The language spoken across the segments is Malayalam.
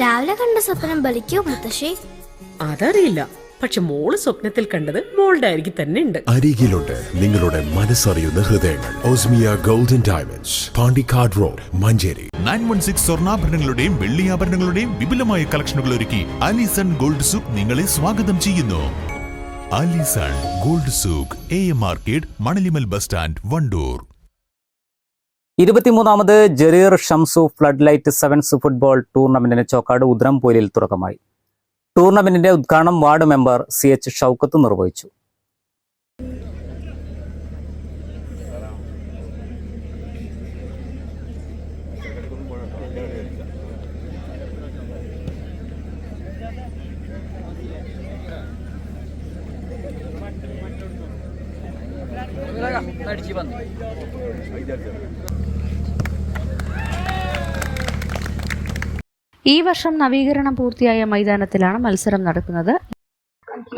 രാവിലെ കണ്ട സ്വപ്നം ബലിക്കോ മുത്തശ്ശി? അതറിയില്ല. പക്ഷെ മോൾ സ്വപ്നത്തിൽ കണ്ടത് മോളുടെ അരികിൽ തന്നെ ഉണ്ട്. അരികിലുണ്ട് നിങ്ങളുടെ മനസ്സറിയുന്ന ഹൃദയങ്ങൾ. Osmia golden diamonds Pandikkad road Manjeri. Nine one six സ്വർണാഭരണങ്ങളുടെയും വെള്ളിയാഭരണങ്ങളുടെയും വിപുലമായ കളക്ഷനുകൾ ഒരുക്കി അലിസൺ ഗോൾഡ് സൂക്ക് നിങ്ങളെ സ്വാഗതം ചെയ്യുന്നു. Alison gold souk A M market Manalimal bus stand Wandoor. ഇരുപത്തിമൂന്നാമത് Jereer Shamsu flood light sevens football ടൂർണമെന്റിന് Chokkad ഉദ്രംപൂരിൽ തുടക്കമായി. ടൂർണമെന്റിന്റെ ഉദ്ഘാടനം ward member C H Shoukath നിർവഹിച്ചു. ഈ വർഷം നവീകരണം പൂർത്തിയായ മൈതാനത്തിലാണ് മത്സരം നടക്കുന്നത്.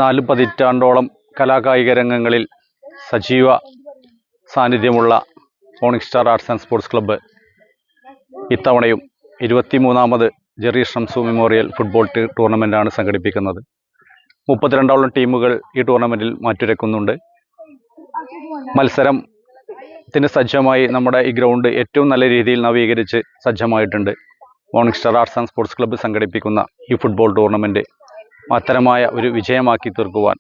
നാല് പതിറ്റാണ്ടോളം കലാകായിക രംഗങ്ങളിൽ സജീവ സാന്നിധ്യമുള്ള morning star arts and sports club ഇത്തവണയും ഇരുപത്തിമൂന്നാമത് ജെറി ഷംസു മെമ്മോറിയൽ ഫുട്ബോൾ ടൂർണമെന്റാണ് സംഘടിപ്പിക്കുന്നത്. മുപ്പത്തിരണ്ടോളം ടീമുകൾ ഈ ടൂർണമെന്റിൽ മാറ്റുരക്കുന്നുണ്ട്. മത്സരത്തിന് സജ്ജമായി നമ്മുടെ ഈ ഗ്രൗണ്ട് ഏറ്റവും നല്ല രീതിയിൽ നവീകരിച്ച് സജ്ജമായിട്ടുണ്ട്. Morning star arts and sports club സംഘടിപ്പിക്കുന്ന ഈ ഫുട്ബോൾ ടൂർണമെന്റ് മഹത്തരമായ ഒരു വിജയമാക്കി തീർക്കുവാൻ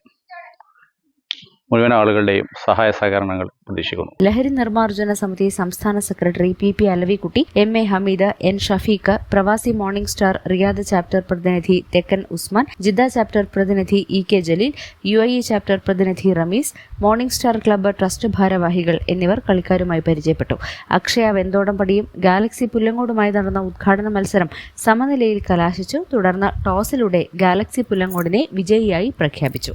മുഴുവൻ ആളുകളുടെയും സഹായ സഹകരണങ്ങൾ പ്രതീക്ഷിക്കുന്നു. ലഹരി നിർമ്മാർജന സമിതി സംസ്ഥാന secretary P P Alavikutty M A Hameed N Shafeeq പ്രവാസി മോർണിംഗ് സ്റ്റാർ റിയാദ് ചാപ്റ്റർ പ്രതിനിധി തെക്കൻ ഉസ്മാൻ ജിദ്ദ ചാപ്റ്റർ പ്രതിനിധി E K Jaleel U E chapter പ്രതിനിധി Rameez morning star club trust ഭാരവാഹികൾ എന്നിവർ കളിക്കാരുമായി പരിചയപ്പെട്ടു. അക്ഷയ വെന്തോടംപടിയും ഗാലക്സി പുല്ലങ്ങോടുമായി നടന്ന ഉദ്ഘാടന മത്സരം സമനിലയിൽ കലാശിച്ചു. തുടർന്ന് ടോസിലൂടെ ഗാലക്സി പുല്ലങ്ങോടിനെ വിജയിയായി പ്രഖ്യാപിച്ചു.